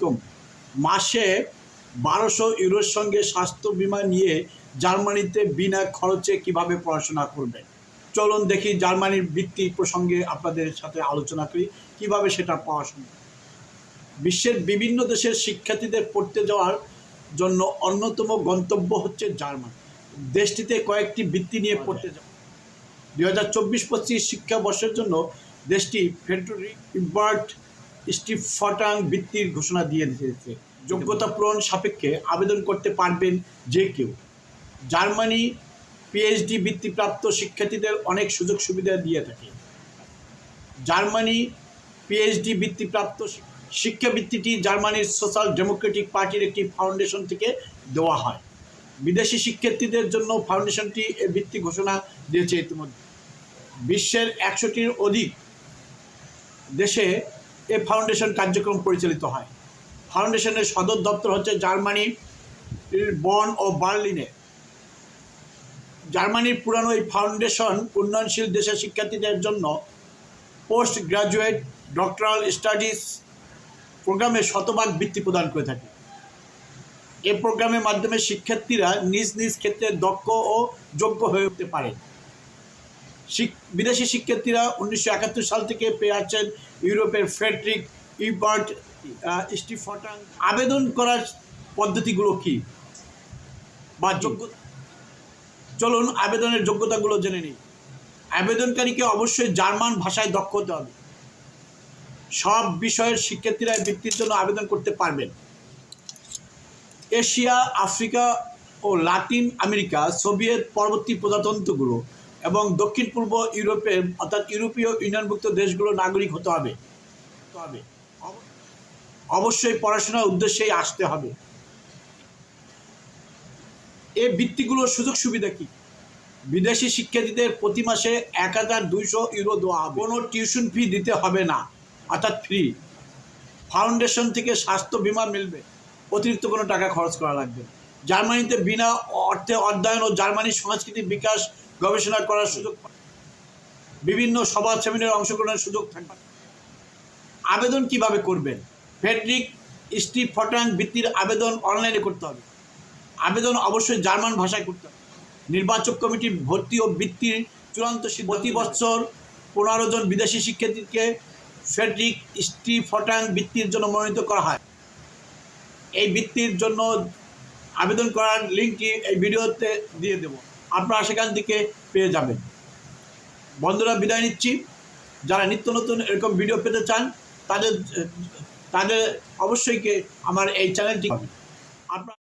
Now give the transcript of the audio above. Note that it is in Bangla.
আলাইকুম মাসে বারোশো ইউরোর সঙ্গে স্বাস্থ্য বীমা নিয়ে জার্মানিতে বিনা খরচে কীভাবে পড়াশোনা করবেন চলুন দেখি জার্মানির বৃত্তি প্রসঙ্গে আপনাদের সাথে আলোচনা করি, কীভাবে সেটা পড়াশোনা বিশ্বের বিভিন্ন দেশের শিক্ষার্থীদের পড়তে যাওয়ার জন্য অন্যতম গন্তব্য হচ্ছে জার্মানি। দেশটিতে কয়েকটি বৃত্তি নিয়ে পড়তে যাওয়া। দুই হাজার চব্বিশ পঁচিশ শিক্ষাবর্ষের জন্য দেশটি ফেডারিক ইবার্ট স্টিভ ফটাং বৃত্তির ঘোষণা দিয়ে দিয়েছে। যোগ্যতা পূরণ সাপেক্ষে আবেদন করতে পারবেন যে কেউ। জার্মানি পিএইচডি বৃত্তিপ্রাপ্ত শিক্ষার্থীদের অনেক সুযোগ সুবিধা দিয়ে থাকে। জার্মানি পিএইচডি বৃত্তিপ্রাপ্ত শিক- শিক্ষাবৃত্তিটি জার্মানির সোশ্যাল ডেমোক্রেটিক পার্টির একটি ফাউন্ডেশন থেকে দেওয়া হয়। বিদেশি শিক্ষার্থীদের জন্য ফাউন্ডেশনটি এ বৃত্তি ঘোষণা দিয়েছে ইতিমধ্যে। বিশ্বের একশোটির অধিক দেশে এ ফাউন্ডেশন কার্যক্রম পরিচালিত হয়। ফাউন্ডেশনের সদর দপ্তর হচ্ছে জার্মানি বন ও বার্লিনে। জার্মানির পুরানো এই ফাউন্ডেশন উন্নয়নশীল দেশের শিক্ষার্থীদের জন্য পোস্ট গ্রাজুয়েট ডক্টরাল স্টাডিজ প্রোগ্রামে শতভাগ বৃত্তি প্রদান করে থাকে। এ প্রোগ্রামের মাধ্যমে শিক্ষার্থীরা নিজ নিজ ক্ষেত্রে দক্ষ ও যোগ্য হয়ে উঠতে শিক- বিদেশি শিক্ষার্থীরা উনিশশো একাত্তর সাল থেকে পেয়ে আসছেন ইউরোপের ফ্রেডরিক ইবার্ট আহ, স্টিফটান আবেদন করার পদ্ধতিগুলো কি? বা যোগ্য চলুন আবেদনের যোগ্যতাগুলো জেনে নিই। আবেদনকারীকে অবশ্যই জার্মান ভাষায় দক্ষ হতে হবে। সব বিষয়ের শিক্ষার্থীরা বৃত্তির জন্য আবেদন করতে পারবেন। এশিয়া আফ্রিকা ও লাতিন আমেরিকা সোভিয়েত পরবর্তী প্রজাতন্ত্রগুলো এবং দক্ষিণ পূর্ব ইউরোপে, অর্থাৎ ইউরোপীয় ইউনিয়নভুক্ত দেশগুলো নাগরিক হতে হবে। অবশ্যই পড়াশোনার উদ্দেশ্যেই আসতে হবে। এ বৃত্তিগুলোর সুযোগ সুবিধা কি? বিদেশি শিক্ষার্থীদের প্রতি মাসে এক হাজার দুইশো ইউরো দেওয়া হবে। কোনো টিউশন ফি দিতে হবে না, অর্থাৎ ফ্রি। ফাউন্ডেশন থেকে স্বাস্থ্য বীমা মিলবে। অতিরিক্ত কোনো টাকা খরচ করা লাগবে জার্মানিতে বিনা অর্থে অধ্যয়ন ও জার্মানির সংস্কৃতি বিকাশ গবেষণা করার সুযোগ বিভিন্ন সভা সেমিনারে অংশগ্রহণের সুযোগ থাকবে আবেদন কীভাবে করবেন? ফেডরিক স্টিভ ফটাং বৃত্তির আবেদন অনলাইনে করতে হবে। আবেদন অবশ্যই জার্মান ভাষায় করতে হবে। নির্বাচক কমিটির ভর্তি ও বৃত্তির চূড়ান্ত প্রতি বছর পনেরো জন বিদেশি শিক্ষার্থীকে ফেডরিক স্টিভ ফটাং বৃত্তির জন্য মনোনীত করা হয়। এই বৃত্তির জন্য আবেদন করার লিঙ্কটি এই ভিডিওতে দিয়ে দেব। আপনারা সেখান থেকে পেয়ে যাবেন। বন্ধুরা, বিদায় নিচ্ছি। যারা নিত্য নতুন এরকম ভিডিও পেতে চান, তাদের তাদের অবশ্যই আমার এই চ্যানেলটি আপনার